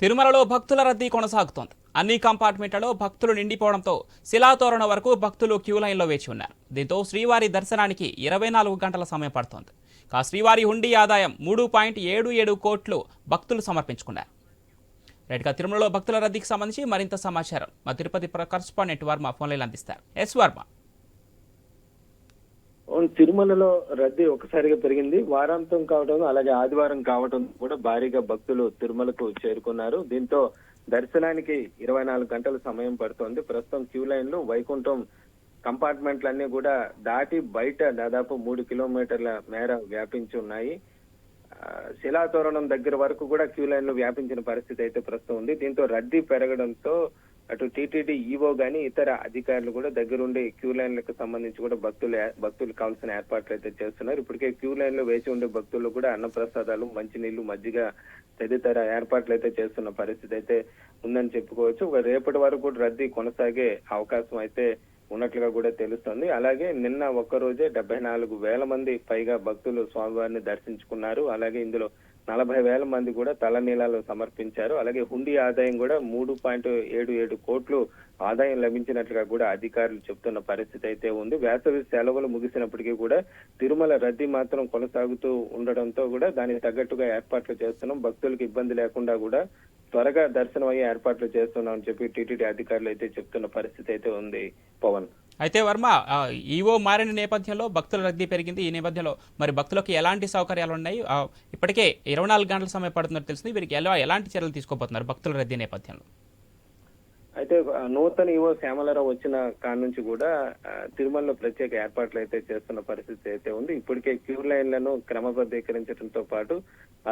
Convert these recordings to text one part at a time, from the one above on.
తిరుమలలో భక్తుల రద్దీ కొనసాగుతోంది. అన్ని కంపార్ట్మెంట్లలో భక్తులు నిండిపోవడంతో శిలాతోరణ వరకు భక్తులు క్యూ లైన్లో వేచి ఉన్నారు. దీంతో శ్రీవారి దర్శనానికి ఇరవై నాలుగు గంటల సమయం పడుతోంది. కా శ్రీవారి హుండీ ఆదాయం మూడు పాయింట్ ఏడు ఏడు కోట్లు భక్తులు సమర్పించుకున్నారు. రైట్గా తిరుమలలో భక్తుల రద్దీకి సంబంధించి మరింత సమాచారం మా తిరుపతి కరస్పాండెంట్ వర్మ ఫోన్లైన్ అందిస్తారు. ఎస్ వర్మ. తిరుమలలో రద్దీ ఒకసారిగా పెరిగింది. వారాంతం కావడం అలాగే ఆదివారం కావడం కూడా భారీగా భక్తులు తిరుమలకు చేరుకున్నారు. దీంతో దర్శనానికి ఇరవై నాలుగు గంటల సమయం పడుతోంది. ప్రస్తుతం క్యూ లైన్లు వైకుంఠం కంపార్ట్మెంట్లన్నీ కూడా దాటి బయట దాదాపు మూడు కిలోమీటర్ల మేర వ్యాపించి ఉన్నాయి. శిలాతోరణం దగ్గర వరకు కూడా క్యూ లైన్లు వ్యాపించిన పరిస్థితి అయితే ప్రస్తుతం ఉంది. దీంతో రద్దీ పెరగడంతో అటు టీటీడీ ఈవో గాని ఇతర అధికారులు కూడా దగ్గరుండి క్యూ లైన్లకు సంబంధించి కూడా భక్తులు భక్తులు కావాల్సిన ఏర్పాట్లు అయితే చేస్తున్నారు. ఇప్పటికే క్యూ లైన్లో వేచి ఉండే భక్తులు కూడా అన్నప్రసాదాలు మంచినీళ్ళు మజ్జిగ తదితర ఏర్పాట్లు అయితే చేస్తున్న పరిస్థితి అయితే ఉందని చెప్పుకోవచ్చు. రేపటి వరకు కూడా రద్దీ కొనసాగే అవకాశం అయితే ఉన్నట్లుగా కూడా తెలుస్తుంది. అలాగే నిన్న ఒక్క రోజే డెబ్బై నాలుగు వేల మంది పైగా భక్తులు స్వామివారిని దర్శించుకున్నారు. అలాగే ఇందులో నలభై వేల మంది కూడా తలనీలాలు సమర్పించారు. అలాగే హుండీ ఆదాయం కూడా మూడు పాయింట్ ఏడు ఏడు కోట్లు ఆదాయం లభించినట్లుగా కూడా అధికారులు చెప్తున్న పరిస్థితి అయితే ఉంది. వేసవి సెలవులు ముగిసినప్పటికీ కూడా తిరుమల రద్దీ మాత్రం కొనసాగుతూ ఉండడంతో కూడా దానికి తగ్గట్టుగా ఏర్పాట్లు చేస్తున్నాం. భక్తులకు ఇబ్బంది లేకుండా కూడా త్వరగా దర్శనం అయ్యే ఏర్పాట్లు చేస్తున్నాం అని చెప్పి టీటీడీ అధికారులు అయితే చెప్తున్న పరిస్థితి అయితే ఉంది పవన్. అయితే వర్మ ఈవో మారిన నేపథ్యంలో భక్తుల రద్దీ పెరిగింది. ఈ నేపథ్యంలో మరి భక్తులకు ఎలాంటి సౌకర్యాలు ఉన్నాయి? ఇప్పటికే ఇరవై నాలుగు గంటల సమయం పడుతున్నట్టు తెలిసింది. వీరికి ఎలా ఎలాంటి చర్యలు తీసుకోబోతున్నారు భక్తుల రద్దీ నేపథ్యంలో? అయితే నూతన ఈవో శ్యామలరావు వచ్చిన కాడి నుంచి కూడా తిరుమలలో ప్రత్యేక ఏర్పాట్లు అయితే చేస్తున్న పరిస్థితి అయితే ఉంది. ఇప్పటికే క్యూ లైన్లను క్రమబద్ధీకరించడంతో పాటు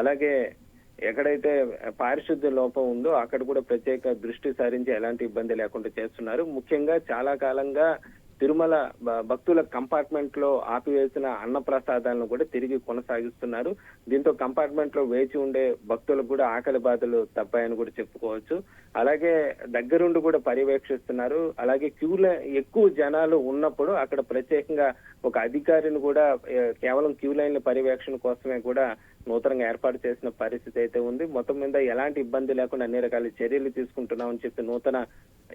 అలాగే ఎక్కడైతే పారిశుద్ధ్య లోపం ఉందో అక్కడ కూడా ప్రత్యేక దృష్టి సారించి ఎలాంటి ఇబ్బంది లేకుండా చేస్తున్నారు. ముఖ్యంగా చాలా కాలంగా తిరుమల భక్తుల కంపార్ట్మెంట్లో ఆపివేసిన అన్న ప్రసాదాలను కూడా తిరిగి కొనసాగిస్తున్నారు. దీంతో కంపార్ట్మెంట్లో వేచి ఉండే భక్తులకు కూడా ఆకలి బాధలు తప్పాయని కూడా చెప్పుకోవచ్చు. అలాగే దగ్గరుండి కూడా పర్యవేక్షిస్తున్నారు. అలాగే క్యూల ఎక్కువ జనాలు ఉన్నప్పుడు అక్కడ ప్రత్యేకంగా ఒక అధికారిని కూడా కేవలం క్యూ లైన్ల పర్యవేక్షణ కోసమే కూడా నూతనంగా ఏర్పాటు చేసిన పరిస్థితి అయితే ఉంది. మొత్తం మీద ఎలాంటి ఇబ్బంది లేకుండా అన్ని రకాల చర్యలు తీసుకుంటున్నామని చెప్పి నూతన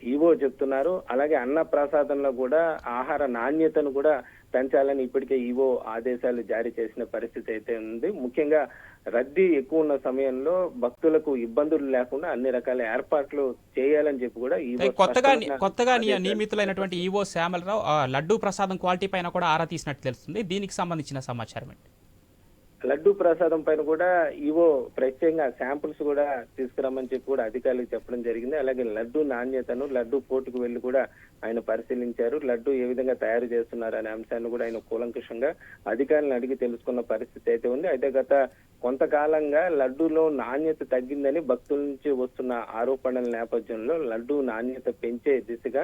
ఈవో చెప్తున్నారు. అలాగే అన్న ప్రసాదంలో కూడా ఆహార నాణ్యతను కూడా పెంచాలని ఇప్పటికే ఈవో ఆదేశాలు జారీ చేసిన పరిస్థితి అయితే ఉంది. ముఖ్యంగా రద్దీ ఎక్కువ ఉన్న సమయంలో భక్తులకు ఇబ్బందులు లేకుండా అన్ని రకాల ఏర్పాట్లు చేయాలని చెప్పి కూడా ఈవో కొత్తగా కొత్తగా నియమితులైనటువంటి ఈవో శ్యామలరావు ఆ, లడ్డూ ప్రసాదం క్వాలిటీ పైన కూడా ఆరా తీసినట్టు తెలుస్తుంది. దీనికి సంబంధించిన సమాచారం ఏంటి? లడ్డు ప్రసాదం పైన కూడా ఈవో ప్రత్యేకంగా శాంపుల్స్ కూడా తీసుకురమ్మని చెప్పి కూడా అధికారులకు చెప్పడం జరిగింది. అలాగే లడ్డు నాణ్యతను లడ్డు పోటుకు వెళ్ళి కూడా ఆయన పరిశీలించారు. లడ్డు ఏ విధంగా తయారు చేస్తున్నారు అనే అంశాన్ని కూడా ఆయన కూలంకషంగా అధికారులను అడిగి తెలుసుకున్న పరిస్థితి అయితే ఉంది. అయితే గత కొంతకాలంగా లడ్డూలో నాణ్యత తగ్గిందని భక్తుల నుంచి వస్తున్న ఆరోపణల నేపథ్యంలో లడ్డూ నాణ్యత పెంచే దిశగా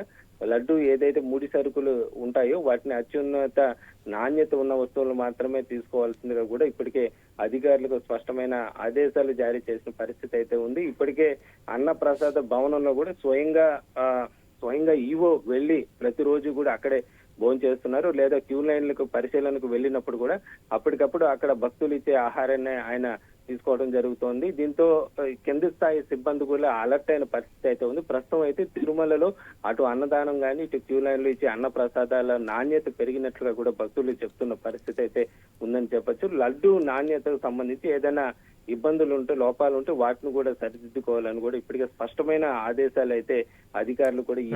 లడ్డు ఏదైతే ముడి సరుకులు ఉంటాయో వాటిని అత్యున్నత నాణ్యత ఉన్న వస్తువులు మాత్రమే తీసుకోవాల్సిందిగా కూడా ఇప్పటికే అధికారులకు స్పష్టమైన ఆదేశాలు జారీ చేసిన పరిస్థితి అయితే ఉంది. ఇప్పటికే అన్నప్రసాద భవనంలో కూడా స్వయంగా స్వయంగా ఈవో వెళ్ళి ప్రతిరోజు కూడా అక్కడే భోజనం చేస్తున్నారు లేదా క్యూ లైన్లకు పరిశీలనకు వెళ్ళినప్పుడు కూడా అప్పటికప్పుడు అక్కడ భక్తులు ఇచ్చే ఆహారాన్ని ఆయన తీసుకోవడం జరుగుతోంది. దీంతో కింది స్థాయి సిబ్బంది కూడా అలర్ట్ అయిన పరిస్థితి అయితే ఉంది. ప్రస్తుతం అయితే తిరుమలలో అటు అన్నదానం గాని ఇటు క్యూ లైన్లు ఇచ్చే అన్న ప్రసాదాల నాణ్యత పెరిగినట్లుగా కూడా భక్తులు చెప్తున్న పరిస్థితి అయితే ఉందని చెప్పొచ్చు. లడ్డు నాణ్యతకు సంబంధించి ఏదైనా ఇబ్బందులు ఉంటే లోపాలు ఉంటే వాటిని కూడా సరిదిద్దుకోవాలని కూడా ఇప్పటికే స్పష్టమైన ఆదేశాలు అయితే అధికారులు కూడా ఈ